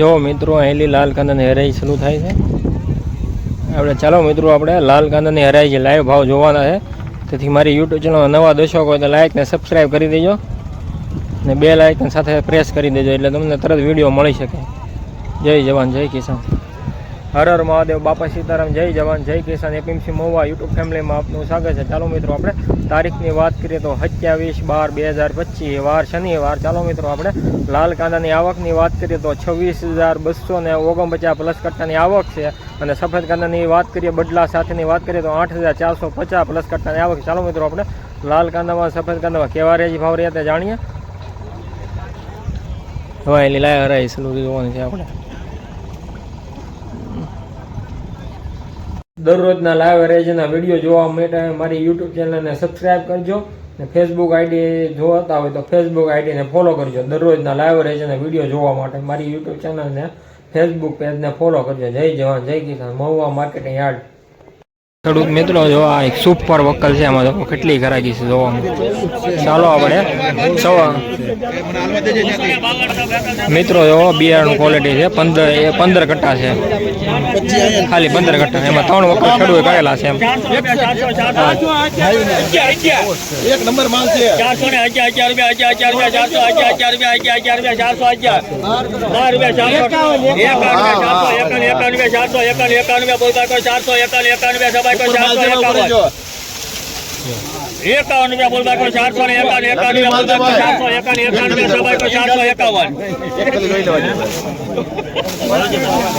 જો મિત્રો, અહીંલી લાલ કાંદાની હરાઈ શરૂ થાય છે. આપણે ચાલો મિત્રો, આપણે લાલ કાંદાની હરાઈ જે લાઈવ ભાવ જોવાના છે, તેથી મારી યુટ્યુબ ચેનલ નવા દર્શકો હોય તો લાઈક ને સબસ્ક્રાઈબ કરી દેજો. ને બે લાઇકન સાથે પ્રેસ કરી દેજો, એટલે તમને તરત વીડિયો મળી શકે. જય જવાન, જય કિસાન. હર મહાદેવ, બાપા સીતારામ, જય જવાન, જય કિસાન, એપીએમસી મોવા યુટ્યુબ ફેમિલીમાં આપનું સ્વાગત છે. ચાલો મિત્રો આપણે તારીખની વાત કરીએ તો સત્યાવીસ બાર બે હજાર પચીસ વાર શનિવાર. ચાલો મિત્રો આપણે લાલ કાંદાની આવકની વાત કરીએ તો છવ્વીસ હજાર બસો ને ઓગણપચાસ પ્લસ કટ્ટાની આવક છે અને સફેદ કાંદાની વાત કરીએ, બદલા સાથેની વાત કરીએ તો આઠ હજાર ચારસો પચાસ પ્લસ કટ્ટાની આવક ચાલો મિત્રો આપણે લાલ કાંદામાં, સફેદ કાંદામાં કેવા રેજ ભાવ રહ્યા તે જાણીએ? હવે લીલા હરાઈ સલું જોવાની છે આપણે. દરરોજના લાઈવ રેજના વીડિયો જોવા માટે મારી યુટ્યુબ ચેનલને સબસ્ક્રાઈબ કરજો ને ફેસબુક આઈડી જોતા હોય તો ફેસબુક આઈડીને ફોલો કરજો. દરરોજના લાઈવ રેજના વીડિયો જોવા માટે મારી યુટ્યુબ ચેનલને ફેસબુક પેજને ફોલો કરજો. જય જવાન, જય કિસાન. Mahuva marketing yard. ખેડૂત મિત્રો, જો આ એક સુપર વકલ છે, આમાં જો કેટલી ઘરાકી છે જોવામાં ચાલો આપણે મિત્રો, જો બિયારણ ક્વોલિટી છે, પંદર પંદર કટ્ટા છે. ખાલી પંદર કટ્ટા એમાં ત્રણ વખત ખેડૂએ કરેલા છે એમ એક નંબર માલ છે ચારસો ને અગિયાર અગિયાર રૂપિયા ચારસો અગિયાર બાર રૂપિયા ચારસો રૂપિયા ચારસો એકાવન એકાવન બોલતા કોઈ ચારસો એકાવન રૂપિયા સભાઈ કોઈ ચારસો એકાવન એકાવન રૂપિયા બોલતા કોઈ ચારસો ને એકાવન એકાવન રૂપિયા બોલ કોઈ ચારસો એકાવન એકાવન રૂપિયા સભાઈ કોઈ ચારસો એકાવન.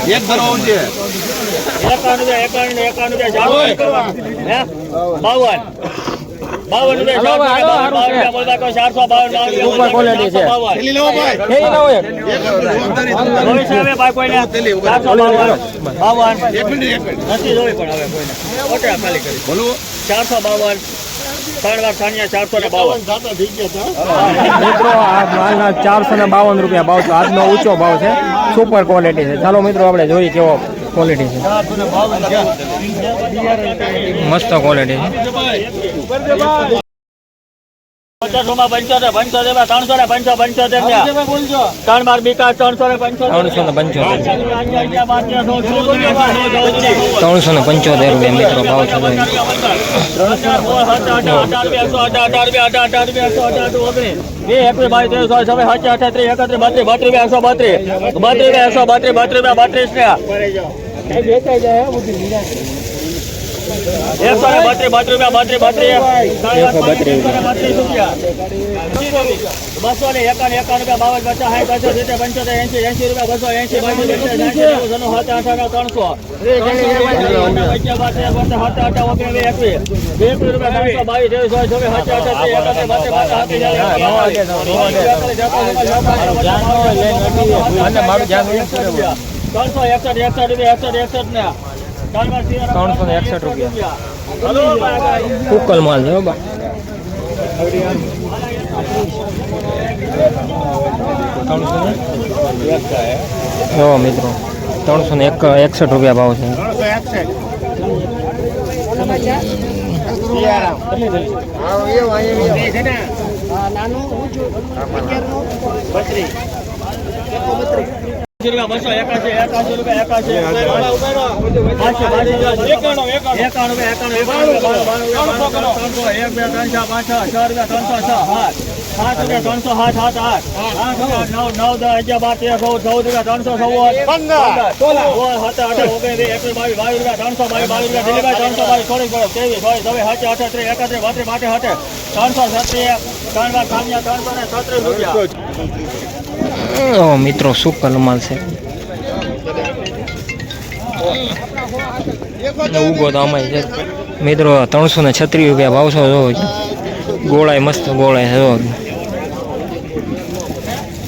એક ભરવા છે. એકાવન રૂપિયા એકાવન ને એકાવન રૂપિયા ચારસો એકાવન હે? બાવન. રૂપિયા ચારસો બાવન. મિત્રો આ માલના ચારસો ને બાવન રૂપિયા ભાવ છે. આજનો ઊંચો ભાવ છે. સુપર ક્વોલિટી છે. ચાલો મિત્રો આપણે જોઈએ કેવો ક્વોલિટી છે. મસ્ત ક્વોલિટી છે. પચાસો માં પંચોતેર પંચોતેરમાં ત્રણસો ને પંચો પંચોતેર ત્રણ બાર બીકા ત્રણસો ને પંચોતેર. ત્રણસો ને પંચોતેર ત્રણસો ને પંચોતેર રૂપિયા મિત્રો ભાવ અઠ્યાત્રીસ એકત્રીસ બત્રીસ બત્રીસ બત્રીસ. બત્રીસ એકસો ને બત્રીસ રૂપિયા બત્રીસ બત્રીસ ત્રણસો એકસઠ એકસઠ રૂપિયા એકસઠ એકસઠ ને. ત્રણસો ને એકસઠ રૂપિયા. કુકલ માલ છે બા. ત્રણસો મિત્રો, ત્રણસો ને એક એકસઠ રૂપિયા ભાવ છે. બસો એકાશી એકાશી રૂપિયા એકાશી એકાણું એકાણું ત્રણસો ત્રણ સાત. સાત આઠ. આઠ નવ નવ દસ અગિયાર બાર તેર ચૌદ ચૌદ રૂપિયા ત્રણસો ચૌદ પંદર. સોળ સત્તર અઢાર ઓગણીસ એકવીસ બાવીસ બાવીસ રૂપિયા ત્રણસો બાવીસ બાવીસ રૂપિયા ત્રણસો બાવીસ ચોવીસ ચોવીસ ત્રેવીસ ચોવીસ ચોવીસ સાત અઠત્રીસ એકત્રીસ બત્રીસ માટે હટે. ત્રણસો છત્રીસ ત્રણ વાર સામ્યા ત્રણસો ને છત્રીસ રૂપિયા. મિત્રો સુકલ માલ છે ઉગો તો અમાય છે મિત્રો ત્રણસો ને છત્રીસ રૂપિયા ભાવ છો જો ગોળાય મસ્ત ગોળાય છે જો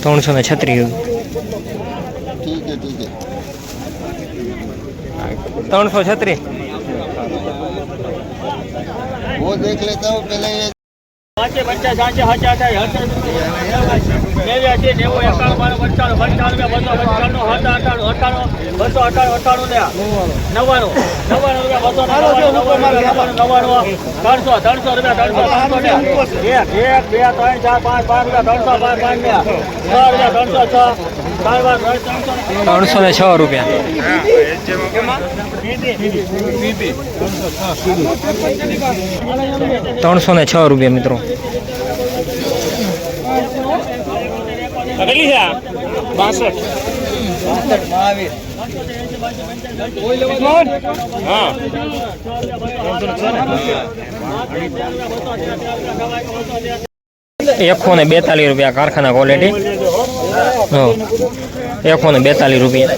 ત્રણસો ને છત્રીસ ત્રણસો છત્રીસ वो देख लेता हूँ पहले ये એસી પંચાસ સાંસી હજાર નેવ્યાસી નેવું એકાણું બાણું પંચાણું પંચાણું બસો પંચાણું અઠાણું અઠાણું બસો અઠાણું અઠાણું ને નવ્વાણું નવ્વાણું રૂપિયા બસો નવ્વાણું નવ્વાણું ત્રણસો ત્રણસો રૂપિયા ત્રણસો ત્રણસો એક એક બે ત્રણ ચાર પાંચ પાંચ રૂપિયા ત્રણસો પાંચ પાંચ ને છ રૂપિયા ત્રણસો છ. ત્રણસો ને છ રૂપિયા. ત્રણસો ને છ રૂપિયા મિત્રો. કેટલી છે બાસઠ. હા. એકસો ને બેતાલીસ રૂપિયા કારખાના ક્વોલિટી હો. એકસો ને બેતાલીસ રૂપિયા.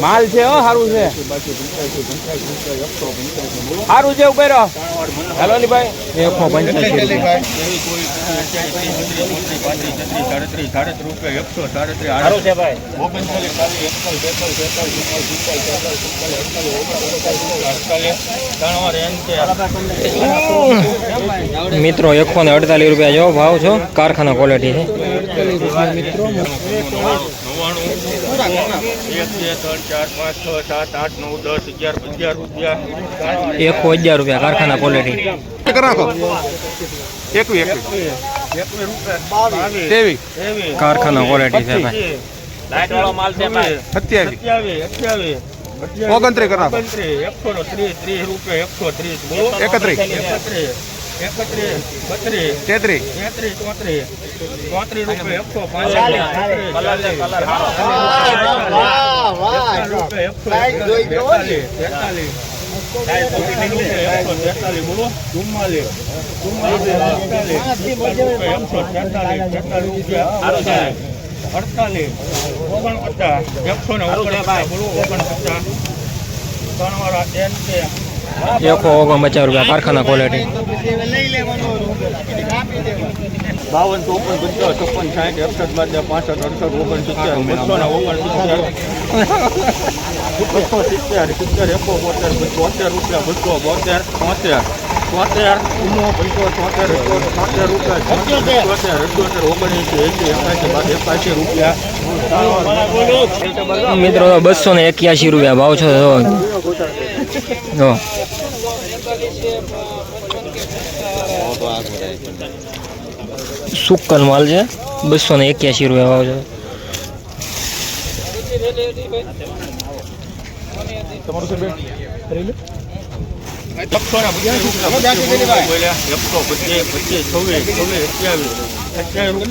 માલ છે હો સારું છે. સારું છે ઉભે રહો. હેલો ની ભાઈ એકસો પંચ્યાસી સારું છે ભાઈ. મિત્રો એકસો ને અડતાલીસ રૂપિયા જો ભાવ છો. કારખાના ક્વોલિટી છે. એક બે ત્રણ ચાર પાંચ છ સાત આઠ નવ દસ અગિયાર અગિયાર રૂપિયા. એકસો અગિયાર રૂપિયા કારખાના ક્વોલિટી રાખો એકવી એકવી તેવી કારખાના ક્વોલિટી છે ભાઈ લાઈટ વાળો માલ છે ભાઈ. સત્યાવી સત્યાવીસ અઠ્યાવીસ. ઓગણત્રીસ કરાવો એકસો ત્રીસ ત્રીસ રૂપિયા એકસો ત્રીસ એકત્રીસ. એકત્રીસ. તેત્રીસ તેત્રીસ ચોત્રીસ ચોત્રીસ રૂપિયા એકસો પાંચ અડતાલીસ ઓગણપચાસ એકસો ને ઓગણપચાસ બોલો ઓગણપચાસ ત્રણ વાળા એન છે એકસો ઓગણપચાસ રૂપિયા કારખાના ક્વોલિટી બાવન ચોપન પંચાવન છપ્પન સાઠ એકસઠ બાદ પાસઠ અડસઠ ઓગણસિત્તેર બસો ને ઓગણ બસો સિત્તેર સિત્તેર એકો બોતેર બોતેર રૂપિયા. બસો બોતેર તોતેર તોતેર ઉમો પંચો તોતેર તોતેર રૂપિયા તોતેર અઠ્યોતેર ઓગણએંસી એસી એકાસી બાદ એકાસી રૂપિયા મિત્રો બસો ને એક્યાસી રૂપિયા ભાવ છો જો જો સુક્કલ માલ છે બસો ને એક્યાસી રૂપિયા ભાવ છે એકસો ને બોલ્યા એકસો પચીસ પચીસ છવ્વીસ છવ્વીસ અઠ્યાવીસ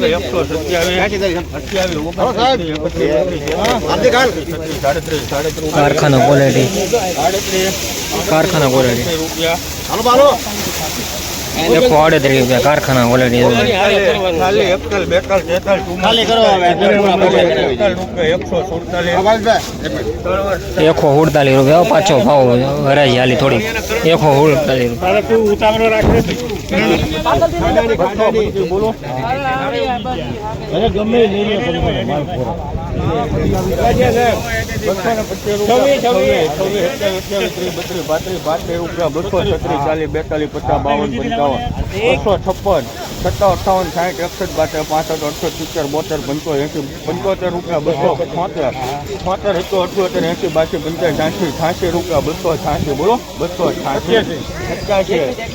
કારખાના ક્વોલિટી કારખાના ક્વોલિટી રૂપિયા એકસો આડત્રીસ રૂપિયા કારખાના ક્વોલિટી ખાલી બેકલ તેતાલ ખાલી કરો એકસો સુડતાલીસ. રૂપિયા પાછો ભાવ હરાજી હાલી થોડી. એકસો ઉડતાલીસ રૂપિયા. બોલો રૂપિયા બસો છપ્પન અઠાવન સાઠ એકસઠ બાતેર પાસઠ સિત્તેર બોતેર પંચો એંસી પંચોતેર રૂપિયા બસો છોતેર છોતેર એકસો એંસી બાસી પંચાસ છ્યાસી છ્યાસી રૂપિયા બસો છ્યાસી બોલો બસો છ્યાસી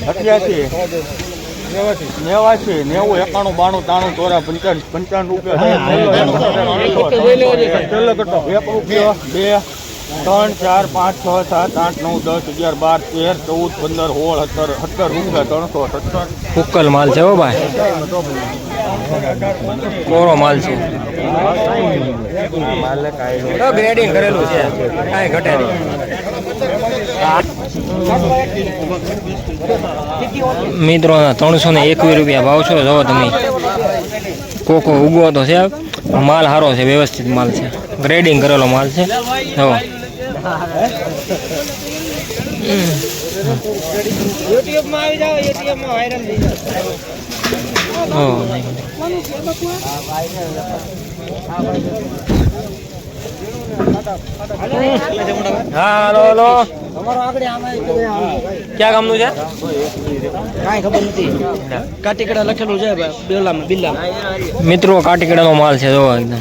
અઠ્યાસી નેવાસી નેવું એકાણું બાણું ત્રાણું ચોરા પંચાવન પંચાવન રૂપિયા. એક રૂપિયો બે ત્રણ ચાર પાંચ છ સાત આઠ નવ દસ અગિયાર બાર તેર ચૌદ પંદર સોળ સત્તર સત્તર રૂપિયા ત્રણસો સત્તર. ઉક્કલ માલ છે હો ભાઈ. કોરો માલ છે. ગ્રેડિંગ કરેલું છે. કાંઈ ઘટે નહીં. મિત્રો ત્રણસો ને એકવીસ રૂપિયા ભાવ છો. જો તમે કોકો ઉગવો તો છે. માલ સારો છે, વ્યવસ્થિત માલ છે. ગ્રેડિંગ કરેલો માલ છે. જો. યુટ્યુબમાં આવી જાઓ યુટ્યુબમાં વાયરલ થઈ જાવ Oh, નહીં. હા હલો. હલો ક્યાં ગામનું છે? કાંઈ ખબર નથી. કાટીકડા લખેલું છે બેલામાં બિલ્લા મિત્રો કાટીકડાનો માલ છે જો એકદમ.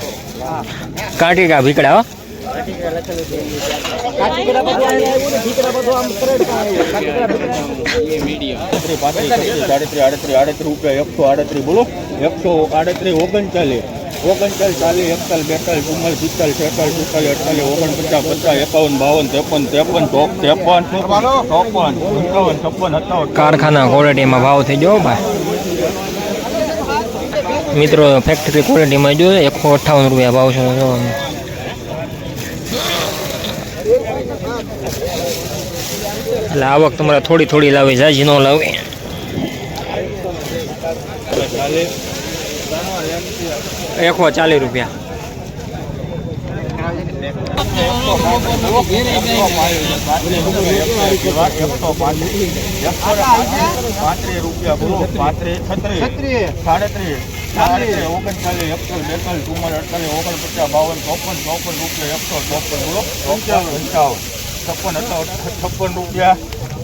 કાટીકા ભીકડા હો. આડત્રી આડત્રી આડત્રી એકસો આડત્રીસ બોલો. એકસો આડત્રીસ ઓગણચાલીસ. ઓગણચાલીસ ચાલીસ એકતાલીસ બેતાલીસ ચુમ્માલીસ પિસ્તાલીસ છેતાલીસ સુડતાલીસ અડતાલીસ ઓગણપચાસ પચાસ એકાવન બાવન ત્રેપન ત્રેપન ચોપ ત્રેપન. ચોપન પંચાવન છપ્પન સત્તાવન. કારખાના ક્વોલિટીમાં ભાવ થઈ ગયો ભાઈ. મિત્રો ફેક્ટરી ક્વોલિટીમાં જો એકસો અઠ્ઠાવન રૂપિયા ભાવ છે જો. એટલે આવક તમારે થોડી થોડી લાવી જાજી ન લાવી એકસો ચાલીસ રૂપિયા. પાંત્રીસ રૂપિયા બોલો પાંત્રીસ છત્રીસ સાડત્રીસ ઓગણચાલીસ એકતાલીસ બેતાલીસ ચુમ્માલીસ અડતાલીસ ઓગણપચાસ બાવન ચોપન ચોપન રૂપિયા એકસો ચોપન બોલો. પંચાવન પંચાવન છપ્પન છપ્પન રૂપિયા.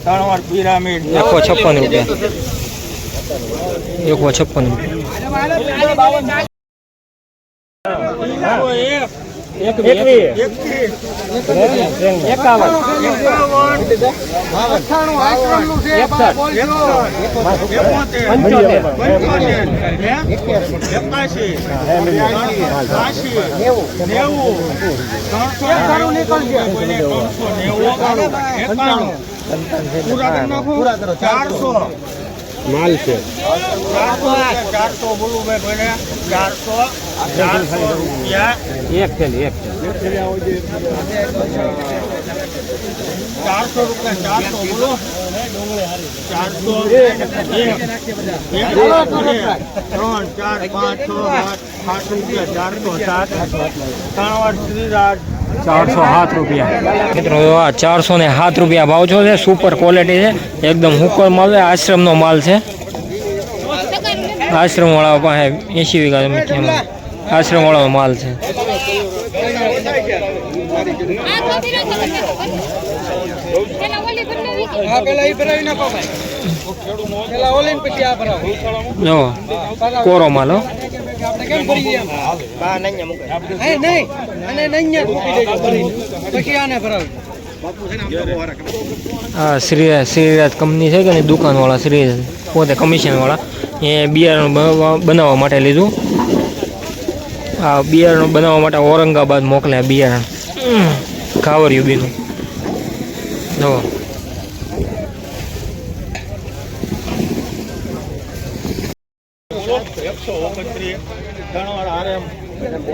ત્રણ વાર પિરામિડ. એકસો છપ્પન રૂપિયા. એકસો છપ્પન રૂપિયા. ચારસો માલ છે ચારસો બોલું ભાઈ ભાઈને ચારસો ચારસો રૂપિયા એક થેલી એક ચારસો રૂપિયા ચારસો બોલો ચારસો એક એક, ત્રણ ચાર પાંચ છ સાત સાત રૂપિયા ચારસો સાત ત્રણ વાર શ્રીરાજ ચારસો સાત રૂપિયા. મિત્રો આ ચારસો ને સાત રૂપિયા ભાવ છો છે સુપર ક્વોલિટી છે એકદમ હુકર માલ છે આશ્રમનો માલ છે. આશ્રમવાળા પાસે એંશી વીઘા આશ્રમવાળાનો માલ છે. હા કોરો માલ શ્રી શ્રીરાજ કંપની છે કે નહીં? દુકાનવાળા શ્રી પોતે કમિશનવાળા. એ બિયારણ બનાવવા માટે લીધું. આ બિયારણ બનાવવા માટે ઔરંગાબાદ મોકલ્યા બિયારણ. ખાવરિયું બીનું. જો એકસો ઓગણત્રીસ ત્રણ વાર આરએમ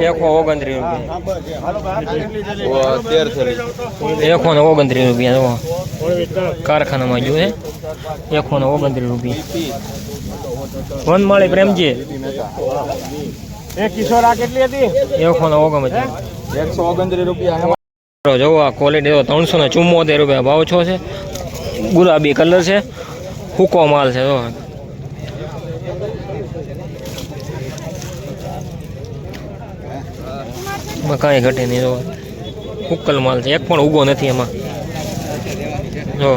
એકસો ઓગણત્રીસ રૂપિયા. એકસો ને ઓગણત્રીસ રૂપિયા જો કારખાનામાં જો છે એકસો ને ઓગણત્રીસ રૂપિયા. વનમાળી પ્રેમજી. એ કિશોરા કેટલી હતી? એકસો ને ઓગણત્રીસ. એકસો ઓગણત્રીસ રૂપિયા જોવો આ ક્વોલિટી તો ત્રણસો ને ચુમ્મોતેર રૂપિયા ભાવ છો છે. ગુલાબી કલર છે. હુકો માલ છે જો એમાં કાંઈ ઘટે નહીં જો. ઉક્કલ માલ છે. એક પણ ઉગો નથી એમાં. જો.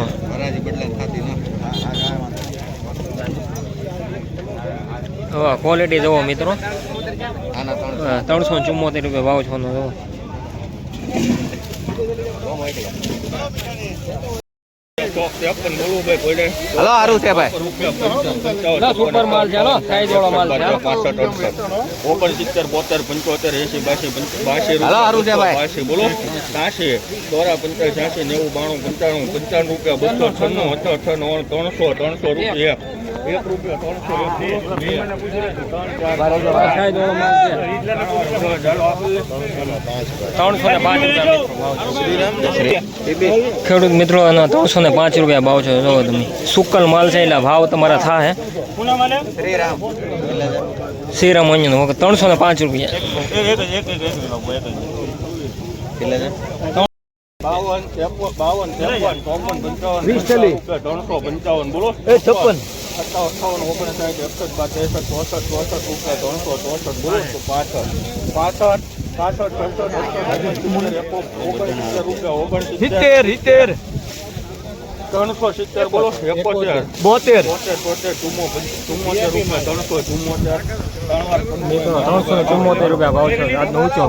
હા ક્વોલિટી જુઓ મિત્રો. ત્રણસો ચુમ્મોતેર રૂપિયા ભાવ છો જુઓ હલો સારું છે ભાઈ સુપર માલ છે હાલો સાઈઝ વાળો માલ છે હાલો. ઓગણસિત્તેર બોતેર પંચોતેર એસી બાસી બાસી હલો, સારું છે ભાઈ. બાસી બોલો સાસી ચોરા પંચાસ છ્યાસી નેવું બાણું પંચાણું પંચાણું રૂપિયા બસો છન્નું અઠ અઠ ત્રણસો ત્રણસો રૂપિયા એક રૂપિયા ત્રણસો ત્રણસો ને પાંચ રૂપિયા ખેડૂત મિત્રો એના ત્રણસો ને પાંચ રૂપિયા ભાવ છે જોવો તમે સુકલ માલ છે એટલે ભાવ તમારા થાય શ્રીરામ અંજન ત્રણસો ને પાંચ રૂપિયા બાવન ત્રેપન બાવન ત્રેપન ચોપન પંચાવન ત્રણસો પંચાવન બોલો છપ્પન સત્તાવન અઠાવન ઓગણસાઠ એકસઠ બાર ત્રેસઠ ચોસઠ ચોસઠ રૂપિયા ત્રણસો ચોસઠ બોલો પાસઠ પાસઠ પાસઠ રૂપિયા ઓગણસિત્તેર સિત્તેર ત્રણસો સિત્તેર બોલો એકોતેર બોતેર બોતેર તોતેર ચુમ્મો ચુમ્મોતેર રૂપિયા ત્રણસો ચુમ્મોતેર ત્રણ ત્રણસો ચુમ્મોતેર રૂપિયા ભાવ છે ઊંચો